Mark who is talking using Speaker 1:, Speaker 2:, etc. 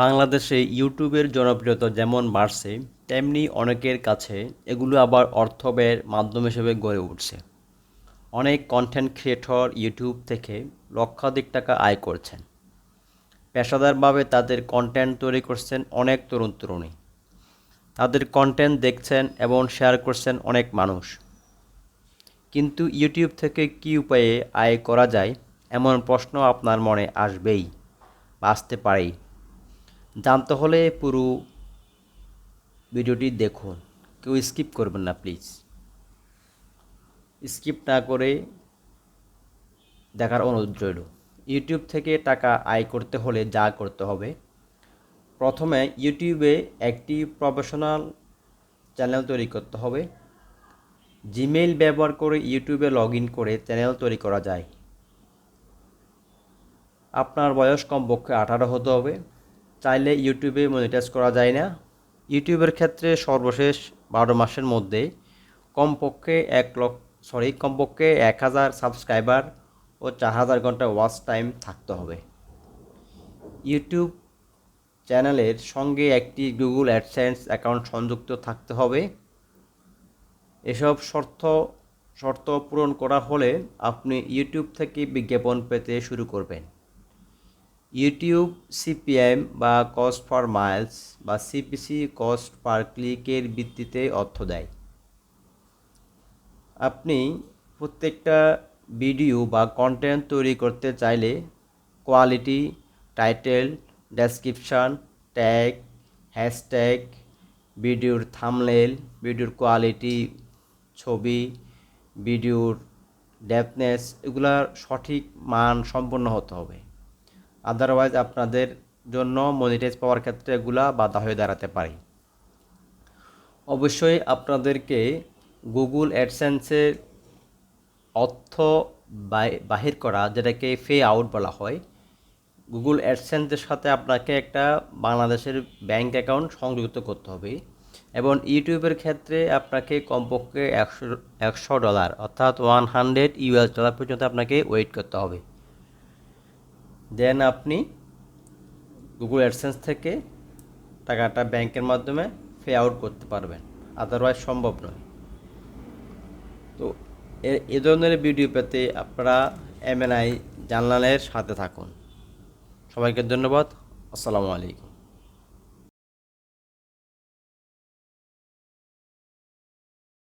Speaker 1: বাংলাদেশে ইউটিউবের জনপ্রিয়তা যেমন বাড়ছে, তেমনি অনেকের কাছে এগুলো আবার অর্থ ব্যয়ের মাধ্যম হিসেবে গড়ে উঠছে। অনেক কন্টেন্ট ক্রিয়েটর ইউটিউব থেকে লক্ষাধিক টাকা আয় করছেন। পেশাদারভাবে তাদের কন্টেন্ট তৈরি করছেন অনেক তরুণ তরুণী। তাদের কন্টেন্ট দেখছেন এবং শেয়ার করছেন অনেক মানুষ। কিন্তু ইউটিউব থেকে কী উপায়ে আয় করা যায়, এমন প্রশ্ন আপনার মনে আসবেই, বা আসতে পারেই। জানতে হলে পুরো ভিডিওটি দেখুন। কেউ স্কিপ করবেন না প্লিজ স্কিপ না করে দেখার অনুরোধ রইল। ইউটিউব থেকে টাকা আয় করতে হলে যা করতে হবে, প্রথমে ইউটিউবে একটি প্রফেশনাল চ্যানেল তৈরি করতে হবে। জিমেইল ব্যবহার করে ইউটিউবে লগ করে চ্যানেল তৈরি করা যায়। আপনার বয়স কমপক্ষে আঠারো হতে হবে। চাইলে ইউটিউবে মনিটাইজ করা যায় না। ইউটিউবের ক্ষেত্রে সর্বশেষ বারো মাসের মধ্যে কমপক্ষে এক লক্ষ সরি কমপক্ষে এক হাজার সাবস্ক্রাইবার ও চার হাজার ঘণ্টা ওয়াচ টাইম থাকতে হবে। ইউটিউব চ্যানেলের সঙ্গে একটি গুগল অ্যাডসেন্স অ্যাকাউন্ট সংযুক্ত থাকতে হবে। এসব শর্ত শর্ত পূরণ করা হলে আপনি ইউটিউব থেকে বিজ্ঞাপন পেতে শুরু করবেন। ইউটিউব, সিপিএম বা কস্ট পার মাইলস বা সিপিসি কস্ট পার ক্লিকের ভিত্তিতে অর্থ দেয়। আপনি প্রত্যেকটা ভিডিও বা কন্টেন্ট তৈরি করতে চাইলে quality title description tag hashtag ভিডিওর থামলেল ভিডিওর কোয়ালিটি ছবি, ভিডিওর ডেপনেস এগুলার সঠিক মান সম্পন্ন হতে হবে। আদারওয়াইজ আপনাদের জন্য মনিটাইজ পাওয়ার ক্ষেত্রে এগুলা বাধা হয়ে দাঁড়াতে পারে। অবশ্যই আপনাদেরকে গুগল অ্যাডসেন্সের অর্থ বাহির করা, যেটাকে ফে আউট বলা হয় গুগল অ্যাডসেন্সের সাথে আপনাকে একটা বাংলাদেশের ব্যাংক অ্যাকাউন্ট সংযুক্ত করতে হবে এবং ইউটিউবের ক্ষেত্রে আপনাকে কমপক্ষে একশো একশো ডলার অর্থাৎ ওয়ান হান্ড্রেড ইউএস ডলার পর্যন্ত আপনাকে ওয়েট করতে হবে। দেন আপনি গুগল অ্যাডসেন্স থেকে টাকাটা ব্যাংকের মাধ্যমে পে আউট করতে পারবেন। আদারওয়াইজ সম্ভব নয়। তো এ- ধরনের ভিডিও পেতে আপনারা এমএনআই জানলালের সাথে থাকুন। সবাইকে ধন্যবাদ। আসসালামু আলাইকুম।